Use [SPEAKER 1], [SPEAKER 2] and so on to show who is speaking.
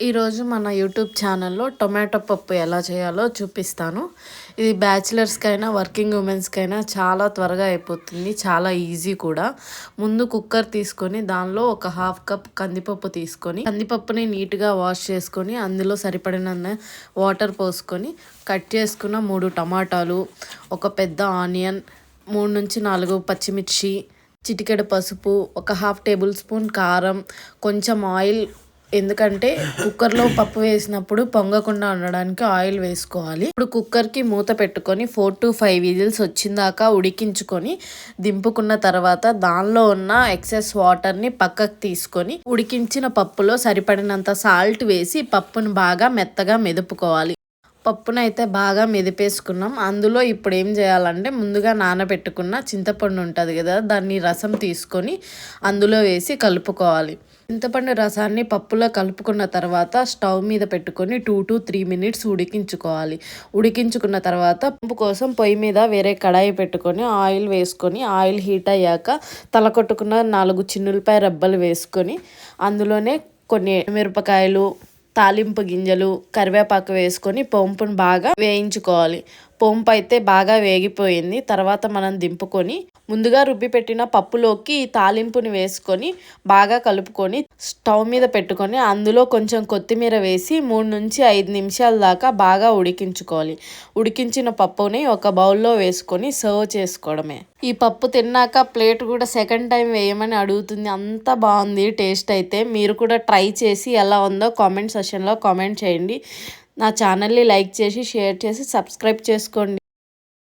[SPEAKER 1] ఈరోజు మన యూట్యూబ్ ఛానల్లో టొమాటో పప్పు ఎలా చేయాలో చూపిస్తాను. ఇది బ్యాచిలర్స్కైనా వర్కింగ్ ఉమెన్స్కైనా చాలా త్వరగా అయిపోతుంది చాలా ఈజీ కూడా. ముందు కుక్కర్ తీసుకొని దానిలో ఒక హాఫ్ కప్ కందిపప్పు తీసుకొని కందిపప్పుని నీట్గా వాష్ చేసుకొని అందులో సరిపడిన వాటర్ పోసుకొని కట్ చేసుకున్న మూడు టమాటాలు ఒక పెద్ద ఆనియన్ మూడు నుంచి నాలుగు పచ్చిమిర్చి చిటికెడు పసుపు ఒక హాఫ్ టేబుల్ స్పూన్ కారం కొంచెం ఆయిల్ ఎందుకంటే కుక్కర్లో పప్పు వేసినప్పుడు పొంగకుండా ఉండడానికి ఆయిల్ వేసుకోవాలి. ఇప్పుడు కుక్కర్కి మూత పెట్టుకొని ఫోర్ టు ఫైవ్ విజిల్స్ వచ్చిందాక ఉడికించుకొని దింపుకున్న తర్వాత దానిలో ఉన్న ఎక్సెస్ వాటర్ని పక్కకు తీసుకొని ఉడికించిన పప్పులో సరిపడినంత సాల్ట్ వేసి పప్పును బాగా మెత్తగా మెదుపుకోవాలి. పప్పునైతే బాగా మెదిపేసుకున్నాం. అందులో ఇప్పుడు ఏం చేయాలంటే ముందుగా నానబెట్టుకున్న చింతపండు ఉంటుంది కదా దాన్ని రసం తీసుకొని అందులో వేసి కలుపుకోవాలి. చింతపండు రసాన్ని పప్పులో కలుపుకున్న తర్వాత స్టవ్ మీద పెట్టుకొని టూ టు త్రీ మినిట్స్ ఉడికించుకోవాలి. ఉడికించుకున్న తర్వాత పప్పు కోసం పొయ్యి మీద వేరే కడాయి పెట్టుకొని ఆయిల్ వేసుకొని ఆయిల్ హీట్ అయ్యాక తలకొట్టుకున్న నాలుగు చిన్నులపై రబ్బలు వేసుకొని అందులోనే కొన్ని మిరపకాయలు తాలింపు గింజలు కరివేపాకు వేసుకొని పొంపును బాగా వేయించుకోవాలి. పొంపు అయితే బాగా వేగిపోయింది. తర్వాత మనం దింపుకొని ముందుగా రుబ్బి పెట్టిన పప్పులోకి తాలింపుని వేసుకొని బాగా కలుపుకొని స్టవ్ మీద పెట్టుకొని అందులో కొంచెం కొత్తిమీర వేసి మూడు నుంచి ఐదు నిమిషాల దాకా బాగా ఉడికించుకోవాలి. ఉడికించిన పప్పుని ఒక బౌల్లో వేసుకొని సర్వ్ చేసుకోవడమే. ఈ పప్పు తిన్నాక ప్లేట్ కూడా సెకండ్ టైం వేయమని అడుగుతుంది. అంత బాగుంది టేస్ట్ అయితే. మీరు కూడా ట్రై చేసి ఎలా ఉందో కామెంట్ సెషన్లో కామెంట్ చేయండి. నా ఛానల్ని లైక్ చేసి షేర్ చేసి సబ్స్క్రైబ్ చేసుకోండి.